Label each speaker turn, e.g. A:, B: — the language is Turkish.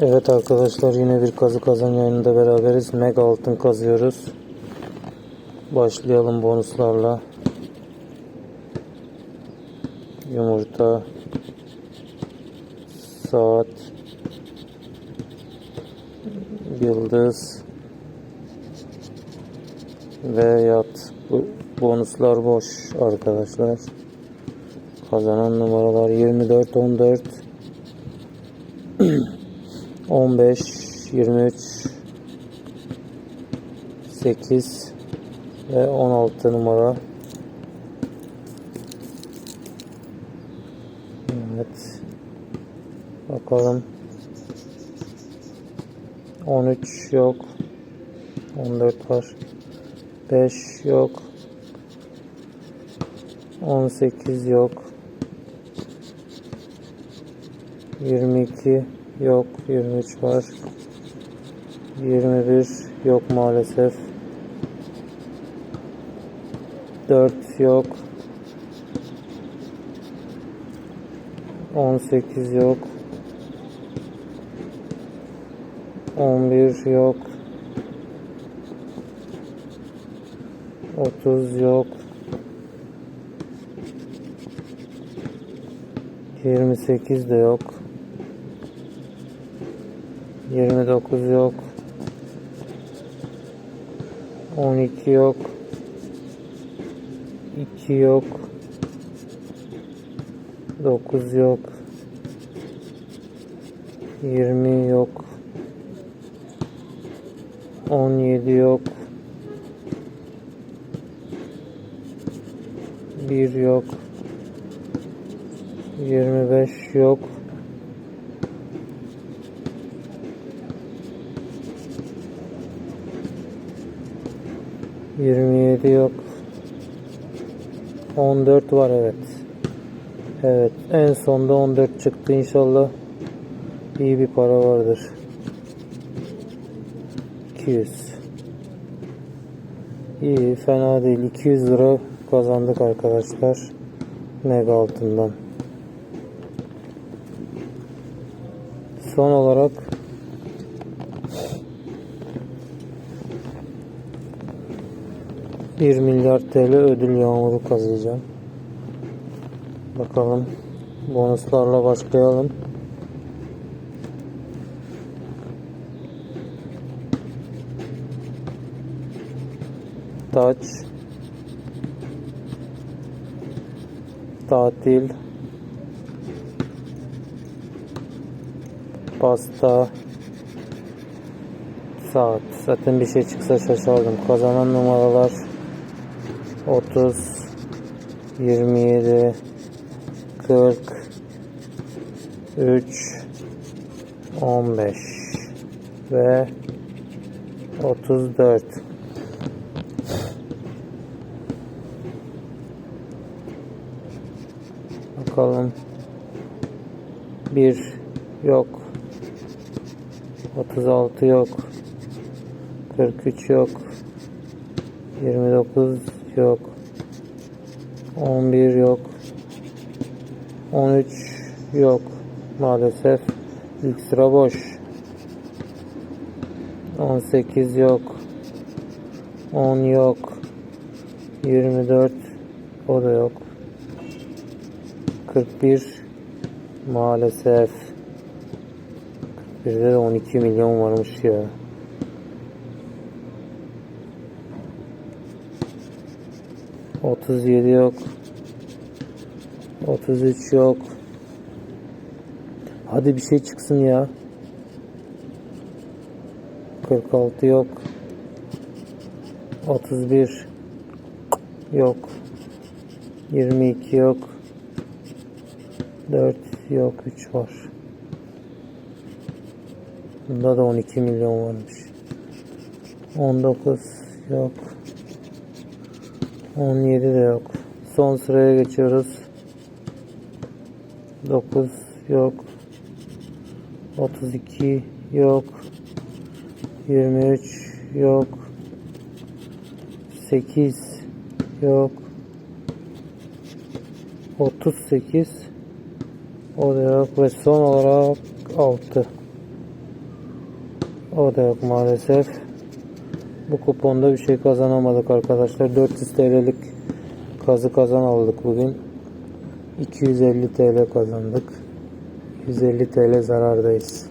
A: Evet arkadaşlar yine bir kazı kazan yayınında beraberiz. Mega altın kazıyoruz. Başlayalım bonuslarla. Yumurta. Saat. Yıldız. Ve yat. Bonuslar boş arkadaşlar. Kazanan numaralar 24 14 15 23 8 ve 16 numara. Evet. Bakalım. 13 yok. 14 var. 5 yok. 18 yok. 22 yok. 23 var. 21 yok maalesef. 4 yok. 18 yok. 11 yok. 30 yok. 28 de yok. 29 yok. 12 yok. 2 yok. 9 yok. 20 yok. 17 yok. 1 yok. 25 yok. Yirmi yedi yok. On dört var evet. Evet en sonda on dört çıktı inşallah. iyi bir para vardır. 200. İyi fena değil. 200 lira kazandık arkadaşlar. Mega altından. Son olarak bir milyar TL ödül yağmuru kazıyacağım. Bakalım bonuslarla başlayalım. Taç Tatil Pasta Saat Zaten bir şey çıksa şaşardım. Kazanan numaralar 30 27 40 3 15 ve 34 Bakalım. Bir yok. 36 yok. 43 yok. 29 yok. 11 yok. 13 yok. Maalesef ilk sıra boş. 18 yok. 10 yok. 24 o da yok. 41 maalesef 41'de de 12 milyon varmış ya. Otuz yedi yok. Otuz üç yok. Hadi bir şey çıksın ya. Kırk altı yok. Otuz bir yok. Yirmi iki yok. 4 yok 3 var. Bunda da 12 milyon varmış. 19 yok. 17 de yok. Son sıraya geçiyoruz. 9 yok. 32 yok. 23 yok. 8 yok. 38 o da yok ve son olarak 6. O da yok maalesef. Bu kuponda bir şey kazanamadık arkadaşlar. 400 TL'lik kazı kazan aldık bugün. 250 TL kazandık. 150 TL zarardayız.